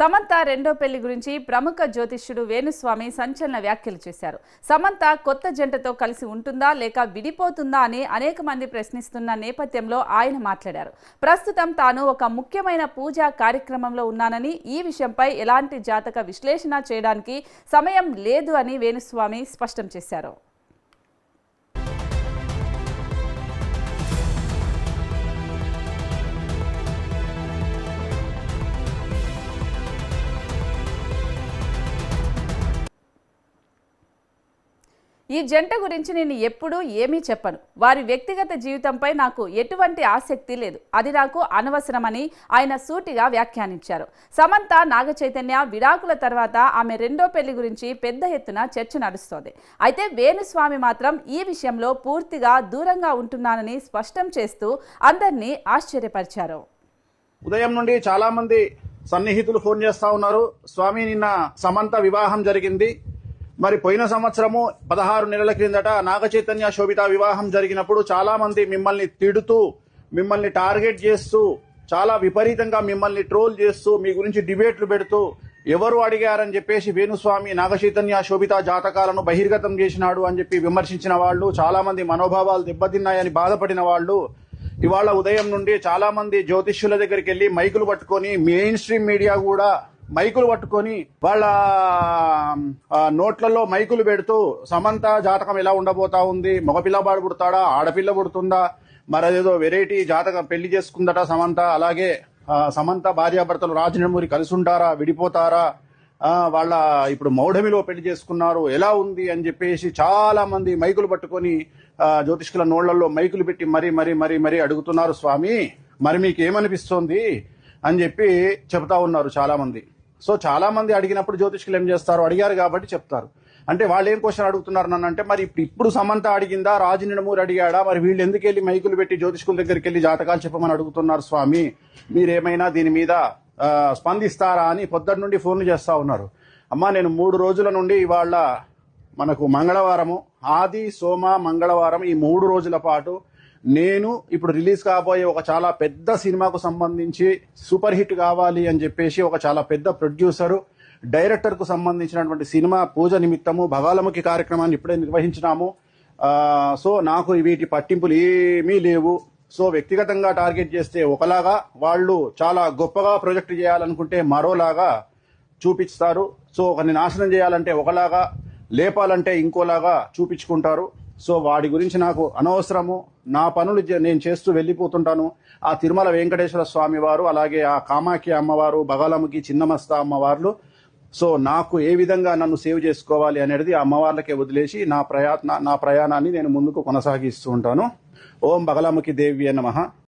సమంత రెండో పెళ్ళి గురించి ప్రముఖ జ్యోతిష్యుడు వేణుస్వామి సంచలన వ్యాఖ్యలు చేశారు. సమంత కొత్త జంటతో కలిసి ఉంటుందా లేక విడిపోతుందా అని అనేక మంది ప్రశ్నిస్తున్న నేపథ్యంలో ఆయన మాట్లాడారు. ప్రస్తుతం తాను ఒక ముఖ్యమైన పూజా కార్యక్రమంలో ఉన్నానని ఈ విషయంపై ఎలాంటి జాతక విశ్లేషణ చేయడానికి సమయం లేదు అని వేణుస్వామి స్పష్టం చేశారు. ఈ జంట గురించి నేను ఎప్పుడూ ఏమీ చెప్పను. వారి వ్యక్తిగత జీవితంపై నాకు ఎటువంటి ఆసక్తి లేదు. అది నాకు అనవసరమని ఆయన సూటిగా వ్యాఖ్యానించారు. సమంత నాగ చైతన్య విడాకుల తర్వాత ఆమె రెండో పెళ్ళి గురించి పెద్ద ఎత్తున చర్చ నడుస్తోంది. అయితే వేణుస్వామి మాత్రం ఈ విషయంలో పూర్తిగా దూరంగా ఉంటున్నానని స్పష్టం చేస్తూ అందరినీ ఆశ్చర్యపరిచారు. ఉదయం నుండి చాలా మంది సన్నిహితులు ఫోన్ చేస్తా ఉన్నారు. స్వామి నిన్న సమంత వివాహం జరిగింది. మరి పోయిన సంవత్సరము పదహారు నెలల క్రిందట నాగ చైతన్య శోభిత వివాహం జరిగినప్పుడు చాలా మంది మిమ్మల్ని తిడుతూ మిమ్మల్ని టార్గెట్ చేస్తూ చాలా విపరీతంగా మిమ్మల్ని ట్రోల్ చేస్తూ మీ గురించి డిబేట్లు పెడుతూ ఎవరు అడిగారని చెప్పేసి వేణుస్వామి నాగచైతన్య శోభిత జాతకాలను బహిర్గతం చేసినాడు అని చెప్పి విమర్శించిన వాళ్ళు చాలా మంది మనోభావాలు దెబ్బతిన్నాయని బాధపడిన వాళ్ళు ఇవాళ ఉదయం నుండి చాలా మంది జ్యోతిష్యుల దగ్గరికి వెళ్ళి మైకులు పట్టుకొని మెయిన్ స్ట్రీమ్ మీడియా కూడా మైకులు పట్టుకొని వాళ్ళ నోట్లలో మైకులు పెడుతూ సమంత జాతకం ఎలా ఉండబోతా ఉంది? మగపిల్లవాడు పుడతాడా? ఆడపిల్ల పుడుతుందా? మరి అదేదో వెరైటీ జాతకం పెళ్ళి చేసుకుందట సమంత. అలాగే సమంత భార్యాభర్తలు రాజనమూరి కలిసి ఉంటారా విడిపోతారా వాళ్ళ ఇప్పుడు మౌఢమిలో పెళ్ళి చేసుకున్నారు. ఎలా ఉంది? అని చెప్పేసి చాలా మంది మైకులు పట్టుకొని జ్యోతిష్కుల నోళ్ళలో మైకులు పెట్టి మరీ మరీ మరీ మరీ అడుగుతున్నారు స్వామి మరి మీకు ఏమనిపిస్తోంది అని చెప్పి చెప్తా ఉన్నారు చాలా మంది. సో చాలా మంది అడిగినప్పుడు జ్యోతిష్కులు ఏం చేస్తారు? అడిగారు కాబట్టి చెప్తారు. అంటే వాళ్ళు ఏం క్వశ్చన్ అడుగుతున్నారు నన్ను అంటే మరి ఇప్పుడు ఇప్పుడు సమంత అడిగిందా? రాజు నిడమూరి అడిగాడా? మరి వీళ్ళు ఎందుకు వెళ్ళి మైకులు పెట్టి జ్యోతిష్కుల దగ్గరికి వెళ్ళి జాతకాలు చెప్పమని అడుగుతున్నారు స్వామి? మీరేమైనా దీని మీద స్పందిస్తారా అని పొద్దున్న నుండి ఫోన్లు చేస్తా ఉన్నారు. అమ్మా నేను మూడు రోజుల నుండి ఇవాళ మనకు మంగళవారము ఆది సోమ మంగళవారం ఈ మూడు రోజుల పాటు నేను ఇప్పుడు రిలీజ్ కాబోయే ఒక చాలా పెద్ద సినిమాకు సంబంధించి సూపర్ హిట్ కావాలి అని చెప్పేసి ఒక చాలా పెద్ద ప్రొడ్యూసరు డైరెక్టర్కు సంబంధించినటువంటి సినిమా పూజ నిమిత్తము భగాలముఖి కార్యక్రమాన్ని ఇప్పుడే నిర్వహించినాము. సో నాకు వీటి పట్టింపులు ఏమీ లేవు. సో వ్యక్తిగతంగా టార్గెట్ చేస్తే ఒకలాగా వాళ్ళు చాలా గొప్పగా ప్రొజెక్ట్ చేయాలనుకుంటే మరోలాగా చూపిస్తారు. సో ఒకరిని నాశనం చేయాలంటే ఒకలాగా లేపాలంటే ఇంకోలాగా చూపించుకుంటారు. సో వాడి గురించి నాకు అనవసరము. నా పనులు చే- నేను చేస్తూ వెళ్ళిపోతుంటాను. ఆ తిరుమల వెంకటేశ్వర స్వామి వారు అలాగే ఆ కామాఖ్య అమ్మవారు బగలముఖి చిన్నమస్త అమ్మవార్లు సో నాకు ఏ విధంగా నన్ను సేవ్ చేసుకోవాలి అనేది ఆ అమ్మవార్లకే వదిలేసి నా ప్రయాత్న నా ప్రయాణాన్ని నేను ముందుకు కొనసాగిస్తూ ఉంటాను. ఓం బగలాముఖి దేవి నమ.